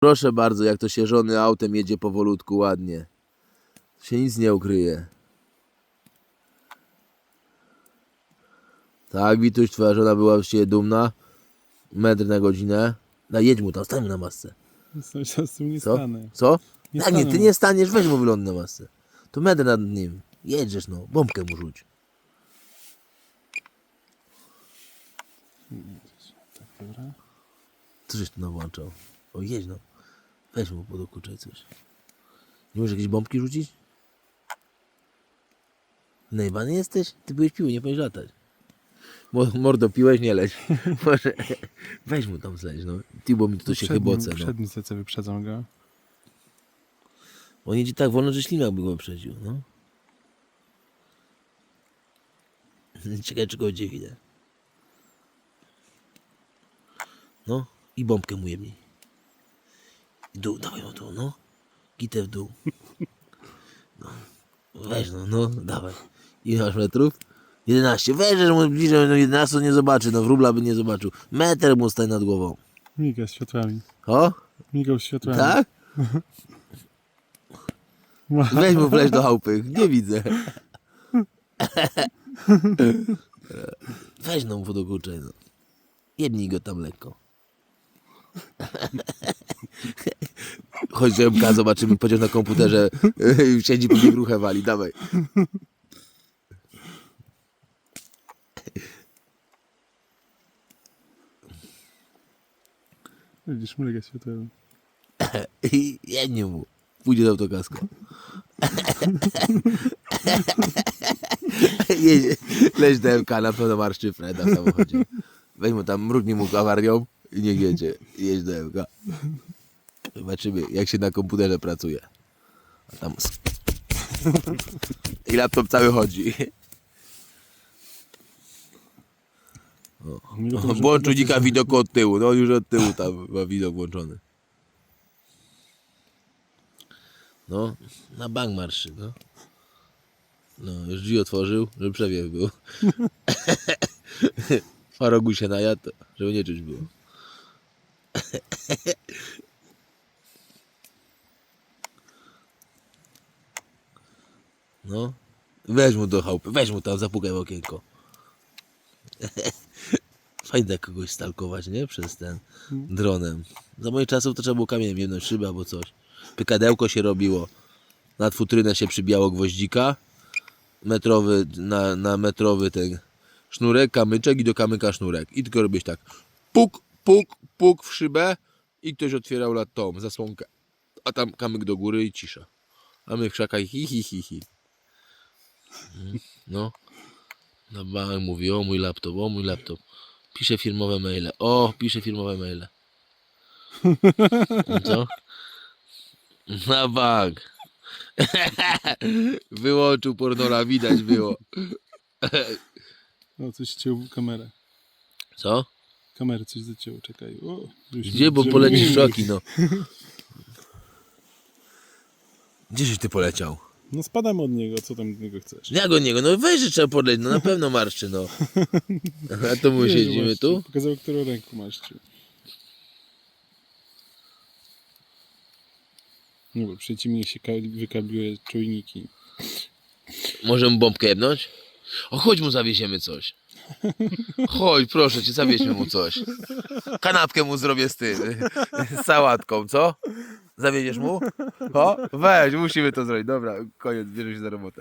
Proszę bardzo, jak to się żony autem jedzie powolutku, ładnie. Się nic nie ukryje. Tak, Wituś, twoja żona była z ciebie dumna. Metr na godzinę. No jedź mu tam, stań mu na masce. Coś z tym nie Co? stanę. Co? Nie tak, nie, stanę ty nie staniesz, weź mu wyląd na masce. To metr nad nim. Jedziesz no, bombkę mu rzuć. Tak, dobra. Co żeś tu nawłączał? O, jedź no. Weź mu podokuczaj coś. Nie możesz jakieś bombki rzucić? Najbany jesteś? Ty byłeś piły, nie powinieneś latać. Mo- Mordo, piłeś, nie leć. Może... Weź mu tam zleć, no. Ty, bo mi tu się chyboce, no. Przed nim co wyprzedzą go. On jedzie tak wolno, że ślimak by go wyprzedził, no. Czekaj, czy go gdzie widzę. No, i bombkę mu jemnij. I dół, dawaj no tu, no. Gitę w dół. No. Weź no, no, dawaj. Ile masz metrów? 11. Weź, że mu bliżej, no 11 to nie zobaczy, no wróbla by nie zobaczył. Metr mu stań nad głową. Miga światłami. O, Migał światłami. tak? Weź mu flash do chałupy. Nie widzę. Weź no mu no. Jednij go tam lekko. Chodź MK, zobaczymy, chociaż na komputerze siedzi po nim ruchę wali, dawaj. Widzisz, mryga światłami. I jednie mu. Pójdzie do autokasko. Jedzie, leć do MK, na pewno marszczy Freda w samochodzie. Weź mu tam, mrugnij mu awarią i niech jedzie. Jedź do MK. Zobaczymy, jak się na komputerze pracuje. A tam... I laptop cały chodzi. Może Włącz unika widoku od tyłu. No już od tyłu tam ma widok włączony. No, na bank marszy, no. No, już drzwi otworzył, żeby przewiew był. Farogu się najadł, żeby nie czuć było. No, weź mu do chałupy, weź mu tam, zapukaj w okienko. Fajnie tak kogoś stalkować, nie? Przez ten dronem. Za moich czasów to trzeba było kamieniem jedną szybę albo coś. Pykadełko się robiło. Nad futrynę się przybijało gwoździka. Metrowy, na, na metrowy ten sznurek, kamyczek i do kamyka sznurek. I tylko robisz tak. Puk, puk, puk w szybę i ktoś otwierał lat tą zasłonkę. A tam kamyk do góry i cisza. A my w krzakach hi hi hi hi. Mm, No. Na bank mówi, o mój laptop, o mój laptop. Pisze firmowe maile. O, pisze firmowe maile. I Co? Na bank. Wyłączył pornola, widać było. O, coś cięło kamerę. Co? Kamery coś zacięło, czekaj. O, Gdzie, bo polecisz szoki, no. Gdzieś ty poleciał? No spadam od niego, co tam od niego chcesz? Jak od niego? No weź, że trzeba podleć, no na pewno marszczy, no. A to my Nie, siedzimy właśnie, tu? Pokazał, którą ręką masz. No bo przeciwnie się ka- czujniki. Możemy bombkę jebnąć? O, chodź mu zawieziemy coś. Chodź, proszę cię, zawieźmy mu coś. Kanapkę mu zrobię z tym, z sałatką, co? Zawieziesz mu? O, weź, musimy to zrobić. Dobra, koniec, bierze się za robotę.